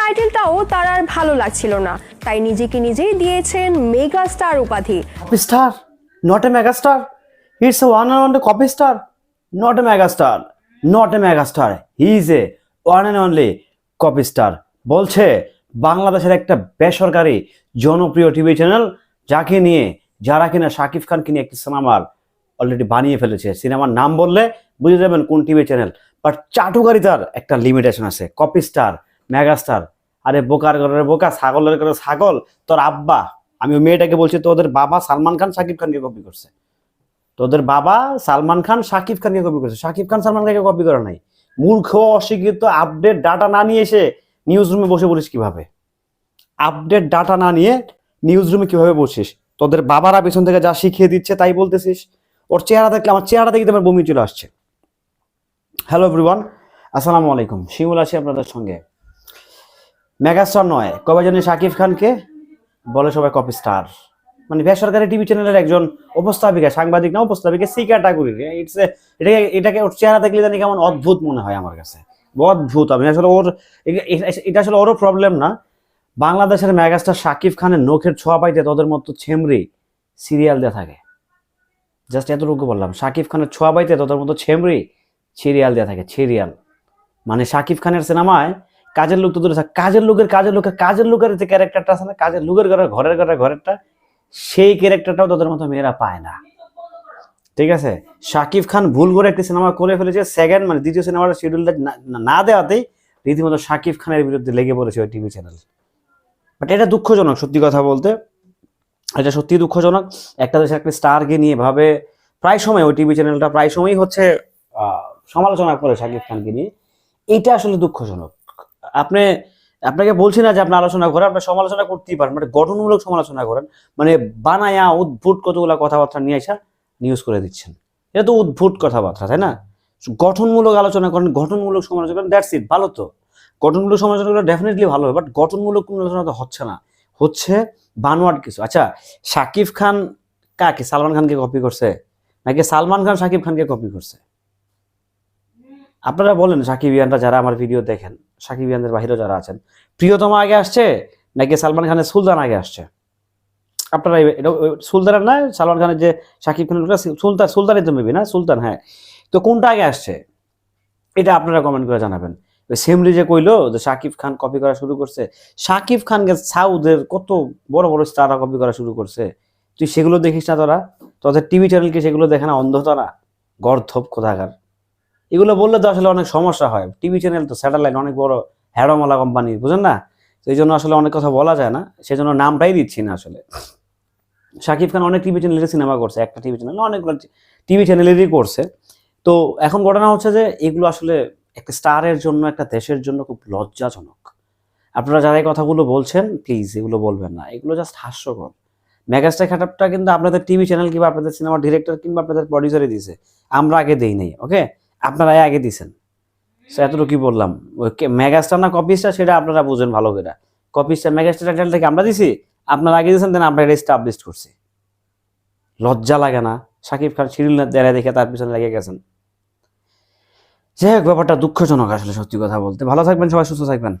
টাইটেলটাও তার আর ভালো লাগছিল না তাই নিজেকে নিজেই দিয়েছেন মেগা স্টার উপাধি star not mega star. It's a one and only copy star, not a mega star, not a mega star. He is a one and only copy star. বলছে বাংলাদেশের একটা বেসরকারি জনপ্রিয় টিভি চ্যানেল যাকে নিয়ে যারা কিনা শাকিব খানকে নিয়ে একটি সিনেমার অলরেডি বানিয়ে ফেলেছে সিনেমার নাম বললে বুঝে যাবেন কোন টিভি চ্যানেল বাট চাটুকারিতার একটা লিমিটেশন আছে কপি স্টার মেগা স্টার আরে বোকার ঘরের বোকা, ছাগলের ঘরে ছাগল। তোর আব্বা, আমি মেয়েটাকে বলছি, তোদের বাবা সালমান খান শাকিব খানকে কপি করছে। তোদের বাবা সালমান খান শাকিব খানকে কপি করছে। শাকিব খান, সালমান খানকে কপি করে নাই। মূর্খ, অশিক্ষিত আপডেট ডাটা না নিয়ে এসে নিউজ রুমে বসে বলিস কীভাবে? আপডেট ডাটা না নিয়ে নিউজ রুমে কীভাবে বসিস? তোদের বাবারা পেছন থেকে যা শিখিয়ে দিচ্ছে, তাই বলতেছিস? ওর চেহারা দেখলে আমার চেহারা দেখে তোমার বমি চলে আসছে। হ্যালো এভরিওয়ান আসসালামু আলাইকুম। শিমুল আছি আপনাদের সঙ্গে। মেগাস্টার নয়। কবে জানি শাকিব খানকে বলে সবাই কপি স্টার মানে বেসরকারি টিভি চ্যানেলের একজন উপস্থাপিকা, সাংবাদিক না, উপস্থাপিকা, সি ক্যাটাগরি ইটস এটাকে এটাকে ওর চেহারা দেখলে জানি কেমন অদ্ভুত মনে হয় আমার কাছে। অদ্ভুত, আমি আসলে ওর এটা আসলে ওরও প্রবলেম না। বাংলাদেশের মেগাস্টার শাকিব খানের নখের ছোঁয়া পাইতে তোদের মতো ছেমরি সিরিয়াল দেয়া থাকে। জাস্ট এতটুকু বললাম। শাকিব খানের ছোঁয়া পাইতে তোদের মতো ছেমরি সিরিয়াল দেওয়া থাকে সিরিয়াল মানে শাকিব খানের সিনেমায় কাজের লোক তো দূরে কাজের লোকের কাজের লোকের কাজের লোকের যে ক্যারেক্টারটা আছে না, কাজের লোকের ঘরে, ঘরের ঘরে, ঘরেরটা, সেই ক্যারেক্টারটাও তাদের মতো মেয়েরা পায় না। ঠিক আছে? শাকিব খান ভুল করে একটি সিনেমা করে ফেলেছে সেকেন্ড মানে দ্বিতীয় সিনেমাটা শিডিউলটা না দেওয়াতেই রীতিমতো শাকিব খানের বিরুদ্ধে লেগে পড়েছে ওই টিভি চ্যানেল বাট এটা দুঃখজনক, সত্যি কথা বলতে। এটা সত্যি দুঃখজনক। একটা দেশের একটা স্টারকে নিয়ে ভাবে প্রায় সময় ওই টিভি চ্যানেলটা প্রায় সময়ই হচ্ছে সমালোচনা করে শাকিব খানকে নিয়ে। এটা আসলে দুঃখজনক। আপনি, আপনাকে বলছি না যে আপনি আলোচনা করেন, আপনি সমালোচনা করতেই পারেন মানে গঠনমূলক সমালোচনা করেন মানে বানায়া উদ্ভুট কতগুলো কথাবার্তা নিয়ে আসা নিউজ করে দিচ্ছেন। এটা তো উদ্ভুট কথাবার্তা, তাই না? গঠনমূলক আলোচনা করেন, গঠনমূলক সমালোচনা করেন দ্যাটস ইট ভালো তো। গঠনমূলক সমালোচনা করলে ডেফিনেটলি ভালো হবে বাট গঠনমূলক কোনো আলোচনা তো হচ্ছে না। হচ্ছে বানোয়াট কিছু। আচ্ছা শাকিব খান কাকে, সালমান খানকে কপি করছে? নাকি সালমান খান শাকিব খানকে কপি করছে? আপনারা বলেন, সাকিব ইয়ানরা যারা আমার ভিডিও দেখেন। সাকিব ইয়ানদের বাহিরেও যারা আছেন। প্রিয়তমা আগে আসছে নাকি সালমান খানের সুলতান আগে আসছে? আপনারা এটা সুলতানের না, সালমান খানের যে সাকিব খানের সুলতান সুলতানই তো মেবি না, সুলতান হ্যাঁ। তো কোনটা আগে আসছে? এটা আপনারা কমেন্ট করে জানাবেন। সেমরি যে কইলো যে সাকিব খান কপি করা শুরু করছে, সাকিব খানকে সাউদের কত বড় বড় স্টাররা কপি করা শুরু করছে। তুই সেগুলো দেখিস না তোরা? তোদের টিভি চ্যানেলকে সেগুলো দেখে না? অন্ধ তোরা গর্ধব কোথাকার? এগুলো বললে তো আসলে অনেক সমস্যা হয়। টিভি চ্যানেল তো স্যাটেলাইট, অনেক বড় হ্যাডোমালা কোম্পানি বুঝেন না? এই জন্য আসলে অনেক কথা বলা যায় না, সেজন্য নামটাই দিচ্ছি না আসলে। শাকিব খান অনেক টিভি চ্যানেলের সিনেমা করছে, একটা টিভি চ্যানেল, অনেকগুলো টিভি চ্যানেলেরই করছে। তো এখন ঘটনা হচ্ছে যে, এগুলো আসলে একটা স্টারের জন্য, একটা দেশের জন্য খুব লজ্জাজনক। আপনারা যারা এই কথাগুলো বলছেন প্লিজ এগুলো বলবেন না। এগুলো জাস্ট হাস্যকর। মেগাস্টার খাটাপটা কিন্তু আপনাদের টিভি চ্যানেল কিংবা আপনাদের সিনেমা ডিরেক্টর কিংবা আপনাদের প্রডিউসারই দিয়েছে। আমরা আগে দেই নাই ওকে আপনারা আগে দিছেন। এতটুকু কি বললাম। ওই মেগাস্টার না কপিস্টার, সেটা আপনারা বুঝেন ভালো করে। কপিস্টার, মেগাস্টার টাইটেল থেকে আমরা দিছি, আপনারা আগে দিয়েছেন দেন আমরা এটা স্টাবলিশ করছি। লজ্জা লাগে না। সাকিব খান সিরিয়াল দেয় দেখে তার পিছনে লেগে গেছেন। যাই হোক, ব্যাপারটা দুঃখজনক আসলে, সত্যি কথা বলতে। ভালো থাকবেন, সবাই সুস্থ থাকবেন।